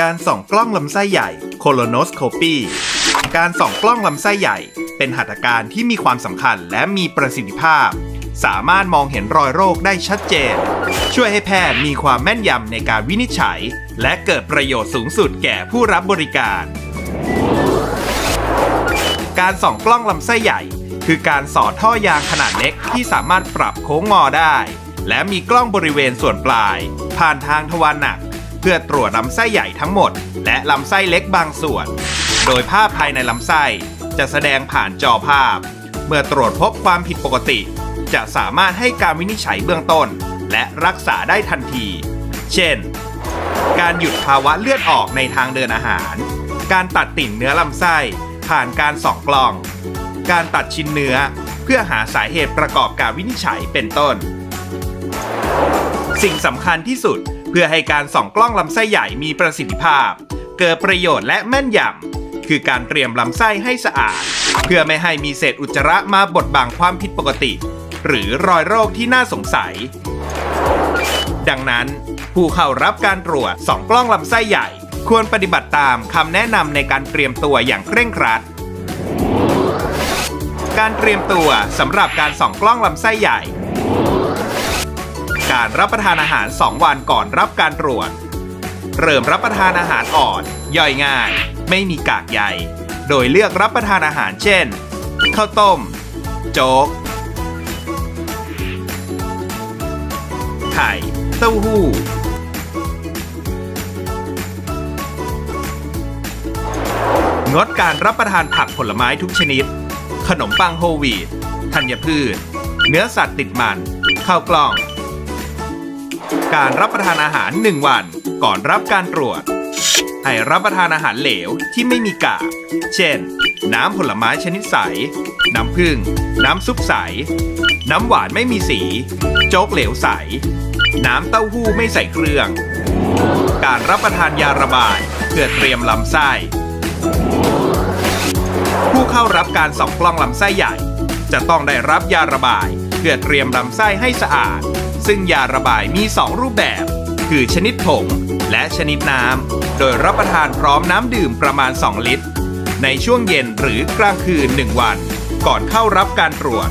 การส่องกล้องลำไส้ใหญ่ colonoscopy การส่องกล้องลำไส้ใหญ่ เป็นหัตถการที่มีความสำคัญและมีประสิทธิภาพ สามารถมองเห็นรอยโรคได้ชัดเจน ช่วยให้แพทย์มีความแม่นยำในการวินิจฉัย และเกิดประโยชน์สูงสุดแก่ผู้รับบริการ การส่องกล้องลำไส้ใหญ่ คือการสอดท่อยางขนาดเล็กที่สามารถปรับโค้งงอได้ และมีกล้องบริเวณส่วนปลาย ผ่านทางทวารหนัก เพื่อตรวจลำไส้ใหญ่ทั้งหมด และลำไส้เล็กบางส่วน โดยภาพภายในลำไส้จะแสดงผ่านจอภาพ เมื่อตรวจพบความผิดปกติ จะสามารถให้การวินิจฉัยเบื้องต้น และรักษาได้ทันที เช่น การหยุดภาวะเลือดออกในทางเดินอาหาร การตัดติ่งเนื้อลำไส้ผ่านการส่องกล้อง การตัดชิ้นเนื้อเพื่อหาสาเหตุประกอบการวินิจฉัยเป็นต้น สิ่งสำคัญที่สุด เพื่อให้การส่องกล้องลำไส้ใหญ่มีประสิทธิภาพ เกิดประโยชน์และแม่นยำคือการเตรียมลำไส้ให้สะอาด เพื่อไม่ให้มีเศษอุจจาระมาบดบังความผิดปกติ หรือรอยโรคที่น่าสงสัย ดังนั้น ผู้เข้ารับการตรวจส่องกล้องลำไส้ใหญ่ ควรปฏิบัติตามคำแนะนำในการเตรียมตัวอย่างเคร่งครัดการเตรียมตัวสำหรับการส่องกล้องลำไส้ใหญ่ การรับประทานอาหาร 2 วันก่อนรับการตรวจ เริ่มรับประทานอาหารอ่อน ย่อยง่าย ไม่มีกากใย โดยเลือกรับประทานอาหารเช่น ข้าวต้ม โจ๊ก ไข่เต้าหู้ งดการรับประทานผักผลไม้ทุกชนิด ขนมปังโฮลวีตธัญพืช เนื้อสัตว์ติดมัน ข้าวกล้อง การรับประทานอาหาร 1 วัน ก่อนรับการตรวจ ให้รับประทานอาหารเหลวที่ไม่มีกาก เช่น น้ำผลไม้ชนิดใส น้ำผึ้ง น้ำซุปใส น้ำหวานไม่มีสี โจ๊กเหลวใส น้ำเต้าหู้ไม่ใส่เครื่อง การรับประทานยาระบายเพื่อเตรียมลำไส้ผู้เข้ารับการส่องกล้องลำไส้ใหญ่ จะต้องได้รับยาระบาย เพื่อเตรียมลำไส้ให้สะอาด ซึ่งยาระบายมี 2 รูปแบบ คือชนิดผงและชนิดน้ำ โดยรับประทานพร้อมน้ำดื่มประมาณ 2 ลิตร ในช่วงเย็นหรือกลางคืน 1 วัน ก่อนเข้ารับการตรวจ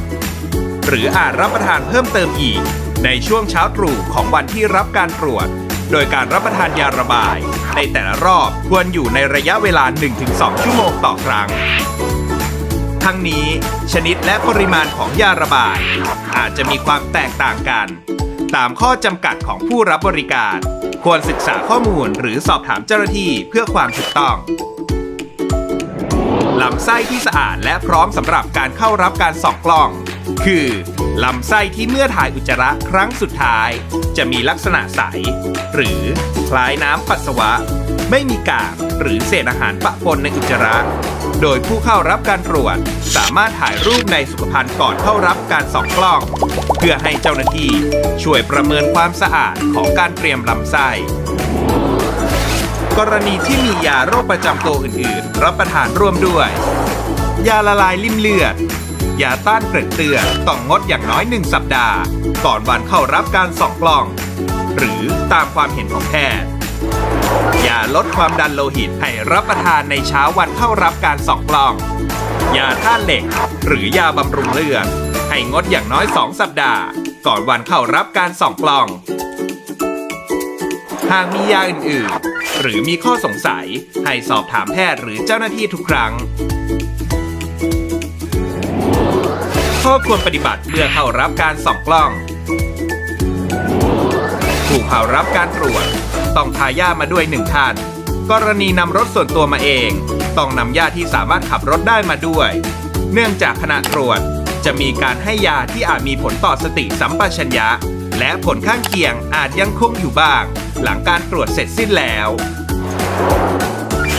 หรืออาจรับประทานเพิ่มเติมอีก ในช่วงเช้าตรู่ของวันที่รับการตรวจ โดยการรับประทานยาระบาย ในแต่ละรอบควรอยู่ในระยะเวลา 1-2 ชั่วโมงต่อครั้ง ทั้งนี้ชนิดและปริมาณของยาระบาย อาจจะมีความแตกต่างกัน ตามข้อจำกัดของผู้รับบริการ ควรศึกษาข้อมูลหรือสอบถามเจ้าหน้าที่เพื่อความถูกต้องลำไส้ที่สะอาดและพร้อมสำหรับการเข้ารับการส่องกล้อง คือลำไส้ที่เมื่อถ่ายอุจจาระครั้งสุดท้าย จะมีลักษณะใส หรือคล้ายน้ำปัสสาวะ ไม่มีกากหรือเศษอาหารปะปนในอุจจาระ โดยผู้เข้ารับการตรวจ สามารถถ่ายรูปในสุขภัณฑ์ก่อนเข้ารับการส่องกล้อง เพื่อให้เจ้าหน้าที่ช่วยประเมินความสะอาดของการเตรียมลำไส้กรณีที่มียาโรคประจำตัวอื่นๆ รับประทานร่วมด้วย ยาละลายริ่มเลือด ยาต้านเกร็ดเตือนต้องงดอย่างน้อย1สัปดาห์ ก่อนวันเข้ารับการส่องกล้อง หรือตามความเห็นของแพทย์ ยาลดความดันโลหิตให้รับประทานในเช้าวันเข้ารับการส่องกล้อง ยาธาตุเหล็ก หรือยาบำรุงเลือดให้งดอย่างน้อย 2 สัปดาห์ ก่อนวันเข้ารับการส่องกล้อง หากมียาอื่นๆ หรือมีข้อสงสัยให้สอบถามแพทย์หรือเจ้าหน้าที่ทุกครั้ง ข้อควรปฏิบัติเมื่อเข้ารับการส่องกล้องผู้เข้ารับการตรวจ ต้องพาญาติมาด้วยหนึ่งท่านกรณีนำรถส่วนตัวมาเอง ต้องนำญาติที่สามารถขับรถได้มาด้วย เนื่องจากขณะตรวจจะมีการให้ยาที่อาจมีผลต่อสติสัมปชัญญะ และผลข้างเคียงอาจยังคงอยู่บ้าง หลังการตรวจเสร็จสิ้นแล้ว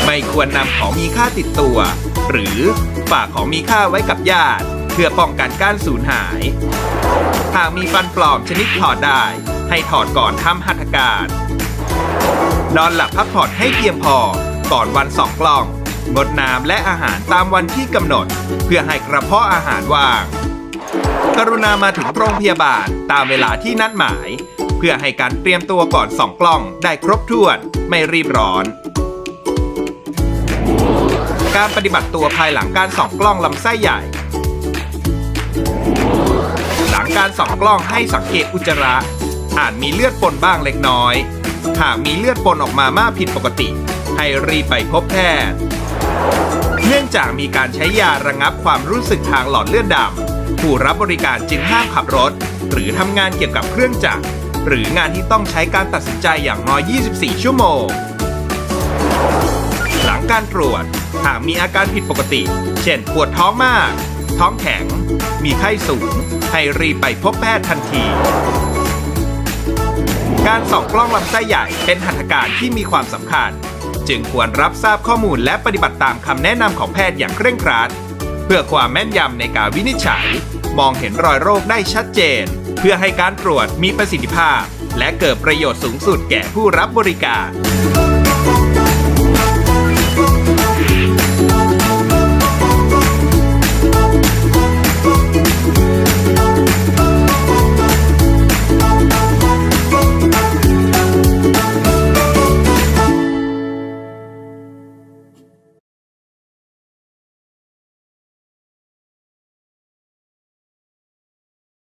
ไม่ควรนำของมีค่าติดตัว หรือฝากของมีค่าไว้กับญาติ เพื่อป้องกันการสูญหาย หากมีฟันปลอมชนิดถอดได้ ให้ถอดก่อนทำหัตถการ นอนหลับพักผ่อนให้เพียงพอ ก่อนวันสองกล้อง งดน้ำและอาหารตามวันที่กำหนด เพื่อให้กระเพาะอาหารว่าง กรุณามาถึงโรงพยาบาลตามเวลาที่นัดหมาย เพื่อให้การเตรียมตัวก่อนส่องกล้องได้ครบถ้วน ไม่รีบร้อน การปฏิบัติตัวภายหลังการส่องกล้องลำไส้ใหญ่หลังการส่องกล้องให้สังเกตอุจจาระอาจมีเลือดปนบ้างเล็กน้อย หากมีเลือดปนออกมามากผิดปกติ ให้รีบไปพบแพทย์ เนื่องจากมีการใช้ยาระงับความรู้สึกทางหลอดเลือดดำผู้รับบริการจึงห้ามขับรถ หรือทำงานเกี่ยวกับเครื่องจักรหรืองานที่ต้องใช้การตัดสินใจอย่างน้อย 24 ชั่วโมง หลังการตรวจ หากมีอาการผิดปกติ เช่นปวดท้องมาก ท้องแข็ง มีไข้สูง ให้รีบไปพบแพทย์ทันที การส่องกล้องลำไส้ใหญ่เป็นหัตถการที่มีความสำคัญ จึงควรรับทราบข้อมูลและปฏิบัติตามคำแนะนำของแพทย์อย่างเคร่งครัด เพื่อความแม่นยำในการวินิจฉัย มองเห็นรอยโรคได้ชัดเจน เพื่อให้การตรวจมีประสิทธิภาพ และเกิดประโยชน์สูงสุดแก่ผู้รับบริการ